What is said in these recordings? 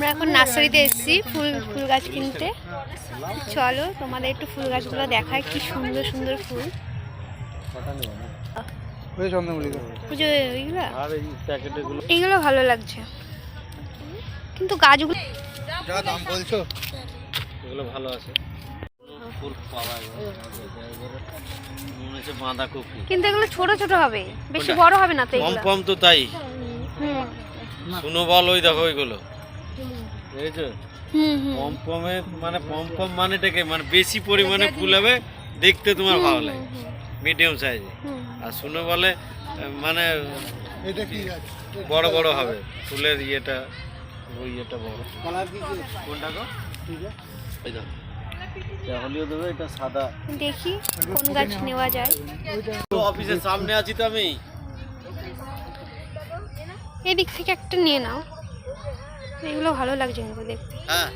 আমরা এখন নার্সারিতে এসেছি ফুল ফুল গাছ কিনতে। চলো তোমাদের একটু ফুল গাছগুলো দেখায় কি সুন্দর সুন্দর ফুল। পুজো এইগুলো? আর এই প্যাকেটগুলো এইগুলো ভালো লাগছে। কিন্তু গাছগুলো যা দাম বলছো। এগুলো ভালো আছে। ফুল পাওয়া মনে হচ্ছে বাঁধাকপি। কিন্তু এগুলো ছোট ছোট হবে। বেশি? বড় হবে না তো পম এগুলো তো তাই। শুনো বল ওই দেখো ওইগুলো। দেখেছ হুম হুম। পম পমে মানে পম পম মানেটাকে মানে বেশি পরিমাণে ফুল হবে দেখতে তোমার ভালো লাগে। মিডিয়াম সাইজে। আর শুনো বলে মানে এটা কি গাছ? বড় বড় হবে। ফুলের ইয়েটা ওই ইয়েটা বড়। কালার কি কি? কোনটা গো? ঠিক দেখো। হলিও দেবে এটা সাদা। দেখি কোন গাছ নেওয়া যায়। তো অফিসের সামনে আছি তো আমি। এদিক থেকে একটা নিয়ে নাও। এগুলো ভালো লাগছে কিন্তু দেখতে। হ্যাঁ।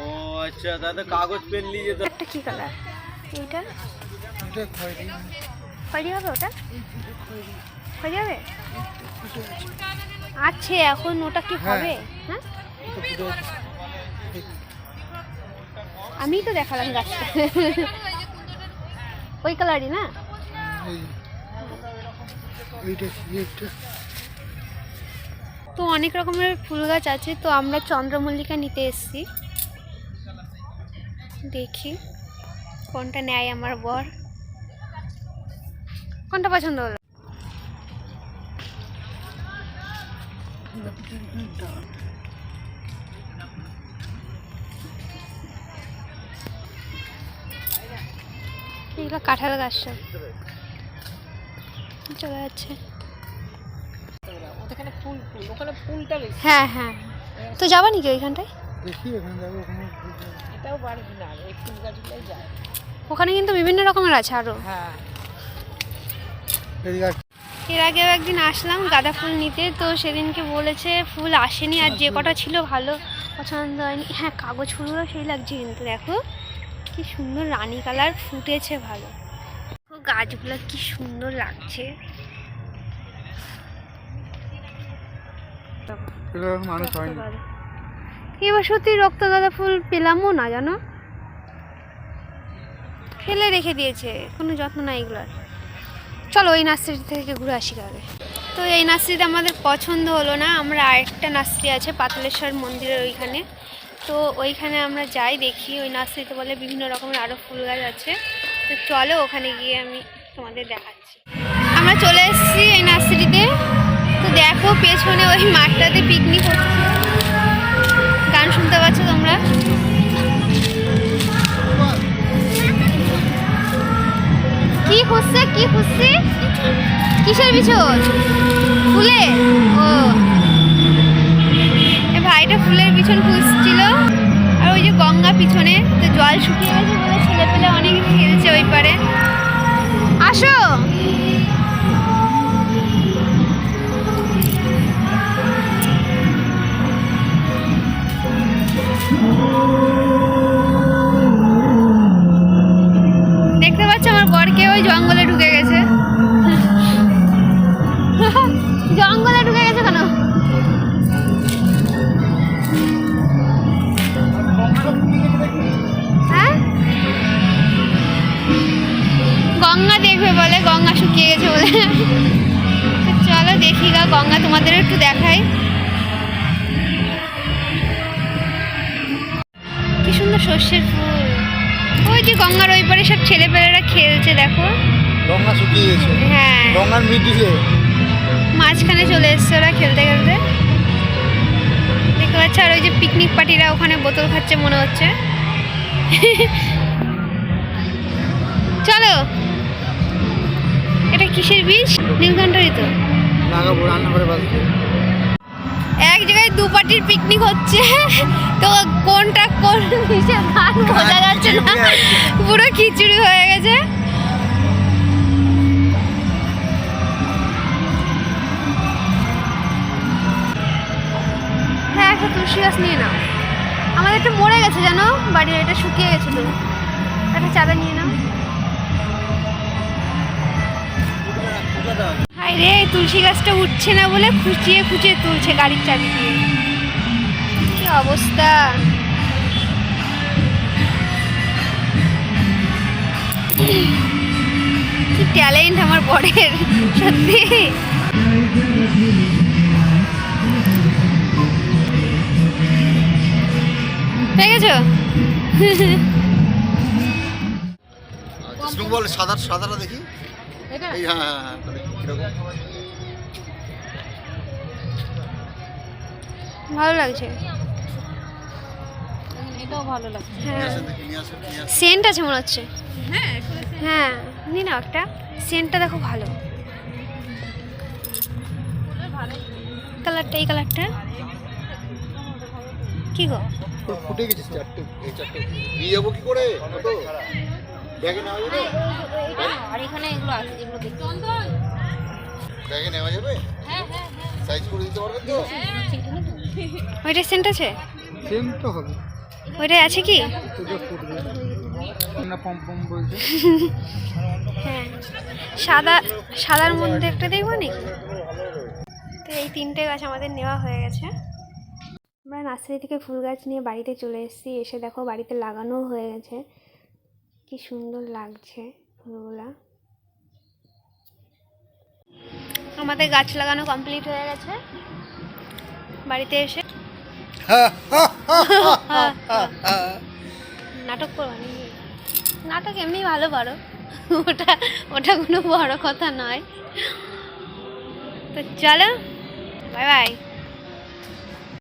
ও আচ্ছা দাদা কাগজ পেন নিয়ে যেতে একটা কি কালার এইটা? এটা খয়েরি। খয়েরি হবে ওটা? খয়েরি হবে? আছে এখন ওটা কি হ্যাঁ। হবে? হ্যাঁ? আমি তো দেখালাম গাছটা। ওই কালারই না? তো অনেক রকমের ফুল গাছ আছে, তো আমরা চন্দ্রমল্লিকা নিতে এসেছি। দেখি, কোনটা নেয় আমার বর। কোনটা পছন্দ হলো? এগুলো কাঁঠাল গাছ চলে যাচ্ছে হ্যাঁ হ্যাঁ। তো যাবা নাকি ওইখানটায়? দেখি এখানে যাব ওখানে ওখানে কিন্তু বিভিন্ন রকমের আছে আরও এই এর আগেও একদিন আসলাম গাঁদা ফুল নিতে তো সেদিনকে বলেছে ফুল আসেনি আর যে কটা ছিল ভালো পছন্দ হয়নি। হ্যাঁ কাগজ ফুলগুলো সেই লাগছে কিন্তু দেখো কি সুন্দর রানী কালার ফুটেছে ভালো। গাছগুলো কি সুন্দর লাগছে। এবার সত্যি রক্ত গাঁদা ফুল পেলামও না জানো? ফেলে রেখে দিয়েছে কোনো যত্ন নাই এগুলোর। চলো ওই নার্সারি থেকে ঘুরে আসি আগে তো এই নার্সারিতে আমাদের পছন্দ হলো না আমরা আরেকটা নার্সারি আছে পাতালেশ্বর মন্দিরের ওইখানে। তো ওইখানে আমরা যাই দেখি ওই নার্সারিতে বলে বিভিন্ন রকমের আরও ফুল গাছ আছে। তো চলো ওখানে গিয়ে আমি তোমাদের দেখাচ্ছি। আমরা চলে এসেছি এই নার্সারিতে। তো দেখো পেছনে ওই মাঠটাতে পিকনিক হচ্ছে। গান শুনতে পাচ্ছ তোমরা? কি খুঁজছে কি খুঁজছি কিসের পিছন? ফুলে? ও। ভাইটা ফুলের পিছন খুঁজছিল। আর ওই যে গঙ্গা পিছনে, তো জল শুকিয়ে গেছে। ওই পারে। আসো। দেখতে পাচ্ছ আমার বরকে ওই জঙ্গলে গঙ্গা তোমাদের একটু দেখাই। কি সুন্দর সর্ষের ফুল। ওই যে গঙ্গার ওই পারে সব ছেলেপেলেরা খেলছে দেখো। গঙ্গা শুকিয়ে গেছে। হ্যাঁ। গঙ্গার মিডিলে মাঝখানে চলে এসছে ওরা খেলতে খেলতে। দেখতে পাচ্ছ আর ওই যে পিকনিক পার্টিরা ওখানে বোতল খাচ্ছে মনে হচ্ছে। চলো। এটা কিসের বীজ? নীলকণ্ঠরই তো লাগাবো বাঁচবো এক জায়গায় দু পার্টির পিকনিক হচ্ছে। তো কোনটা কোন হিসেবে গান বোঝা যাচ্ছে না? পুরো খিচুড়ি হয়ে গেছে। হ্যাঁ একটা তুলসী গাছ নিয়ে নাও। আমাদের একটা মরে গেছে জানো? বাড়ির এটা শুকিয়ে গেছে তো একটা চারা নিয়ে নাও। হাই ভাই রে তুলসী গাছটা উঠছে না বলে খুঁচিয়ে খুঁচিয়ে তুলছে গাড়ির চাবি দিয়ে। কি অবস্থা? কি ট্যালেন্ট আমার বরের সত্যি। পেয়ে গেছো? বল সাদা সাদাটা দেখি। হ্যাঁ হ্যাঁ হ্যাঁ ভালো লাগছে। এটাও ভালো লাগছে। হ্যাঁ। সেন্ট আছে মনে হচ্ছে। হ্যাঁ হ্যাঁ নি একটা। সেন্টটা দেখো ভালো। কালারটা এই কালারটা? কি গো? ফুটে গেছিস চারটে এই চারটে। নিয়ে যাব কি করে? ব্যাগে আর এখানে এগুলো আছে যেগুলো দেখতে। ব্যাগে নেওয়া যাবে? হ্যাঁ হ্যাঁ সাইজ করে দিতে পারবেন তো? ওইটা সেন্ট আছে? সেম তো হবে। ওইটা আছে কি? না পম পম বলছে। হ্যাঁ। সাদা সাদার মধ্যে একটা দেখব নি? তো এই তিনটে গাছ আমাদের নেওয়া হয়ে গেছে। আমরা নার্সারি থেকে ফুল গাছ নিয়ে বাড়িতে চলে এসেছি। এসে দেখো বাড়িতে লাগানো হয়ে গেছে। কি সুন্দর লাগছে ফুলগুলা। আমাদের গাছ লাগানো কমপ্লিট হয়ে গেছে। বাড়িতে এসে। নাটক করব নাকি? নাটক এমনি ভালো পারো ওটা ওটা কোনো বড় কথা নয়। তো চলো বাই বাই